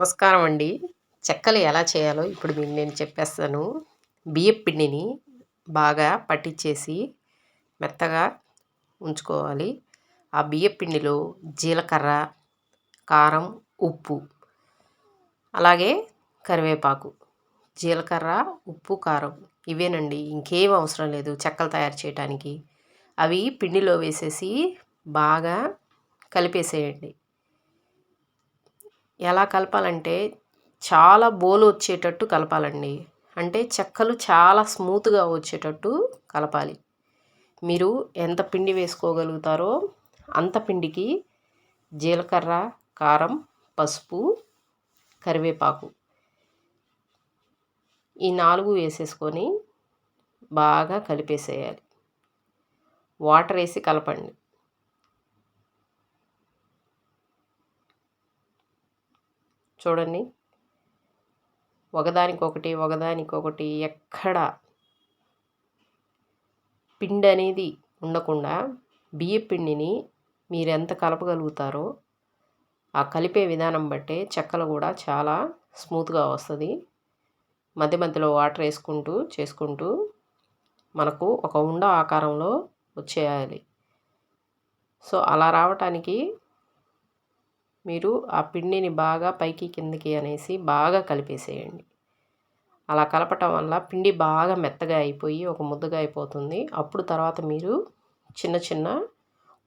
నమస్కారం అండి. చెక్కలు ఎలా చేయాలో ఇప్పుడు మీకు నేను చెప్పేస్తాను. బియ్యం పిండిని బాగా పట్టించేసి మెత్తగా ఉంచుకోవాలి. ఆ బియ్యం పిండిలో జీలకర్ర కారం ఉప్పు అలాగే కరివేపాకు జీలకర్ర ఉప్పు కారం ఇవేనండి. ఇంకేం అవసరం లేదు చెక్కలు తయారు చేయడానికి అవి పిండిలో వేసేసి బాగా కలిపేసేయండి. ఎలా కలపాలంటే చాలా బోలు వచ్చేటట్టు కలపాలండి. అంటే చెక్కలు చాలా స్మూత్గా వచ్చేటట్టు కలపాలి. మీరు ఎంత పిండి వేసుకోగలుగుతారో అంత పిండికి జీలకర్ర కారం పసుపు కరివేపాకు ఈ నాలుగు వేసేసుకొని బాగా కలిపేసేయాలి. వాటర్ వేసి కలపండి. చూడండి. ఒకదానికొకటి ఒకదానికొకటి ఎక్కడ పిండి అనేది ఉండకుండా బియ్య పిండిని మీరు ఎంత కలపగలుగుతారో ఆ కలిపే విధానం బట్టే చెక్కలు కూడా చాలా స్మూత్గా వస్తుంది. మధ్య మధ్యలో వాటర్ వేసుకుంటూ చేసుకుంటూ మనకు ఒక ఉండ ఆకారంలో వచ్చేయాలి. సో అలా రావటానికి మీరు ఆ పిండిని బాగా పైకి కిందకి అనేసి బాగా కలిపేసేయండి. అలా కలపటం వల్ల పిండి బాగా మెత్తగా అయిపోయి ఒక ముద్దగా అయిపోతుంది. అప్పుడు తర్వాత మీరు చిన్న చిన్న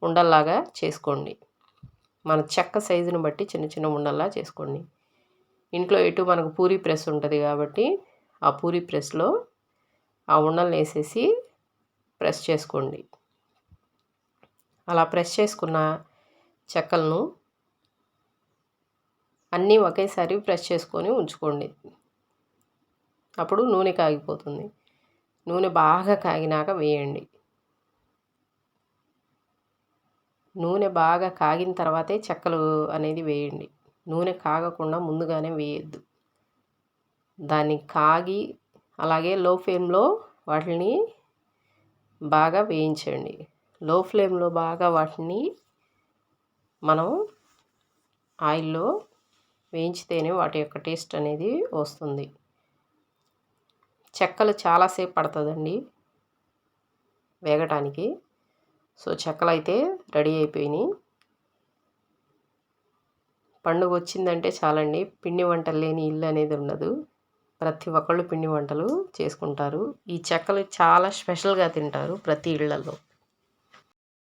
ఉండల్లాగా చేసుకోండి. మన చెక్క సైజుని బట్టి చిన్న చిన్న ఉండల్లా చేసుకోండి. ఇంట్లో ఎటు మనకు పూరి ప్రెస్ ఉంటుంది కాబట్టి ఆ పూరి ప్రెస్లో ఆ ఉండలు వేసేసి ప్రెస్ చేసుకోండి. అలా ప్రెస్ చేసుకున్న చెక్కలను అన్నీ ఒకేసారి ప్రెస్ చేసుకొని ఉంచుకోండి. అప్పుడు నూనె కాగిపోతుంది. నూనె బాగా కాగినాక వేయండి. నూనె బాగా కాగిన తర్వాతే చెక్కలు అనేది వేయండి. నూనె కాగకుండా ముందుగానే వేయద్దు. దాన్ని కాగి అలాగే లో ఫ్లేమ్లో వాటిని బాగా వేయించండి. లో ఫ్లేమ్లో బాగా వాటిని మనం ఆయిల్లో వేయించితేనే వాటి యొక్క టేస్ట్ అనేది వస్తుంది. చెక్కలు చాలాసేపు పడుతుందండి వేగటానికి. సో చెక్కలు అయితే రెడీ అయిపోయినాయి. పండుగ వచ్చిందంటే చాలండి. పిండి వంటలు లేని ఇల్లు అనేది ఉండదు. ప్రతి ఒక్కళ్ళు పిండి వంటలు చేసుకుంటారు. ఈ చెక్కలు చాలా స్పెషల్గా తింటారు ప్రతి ఇళ్ళలో.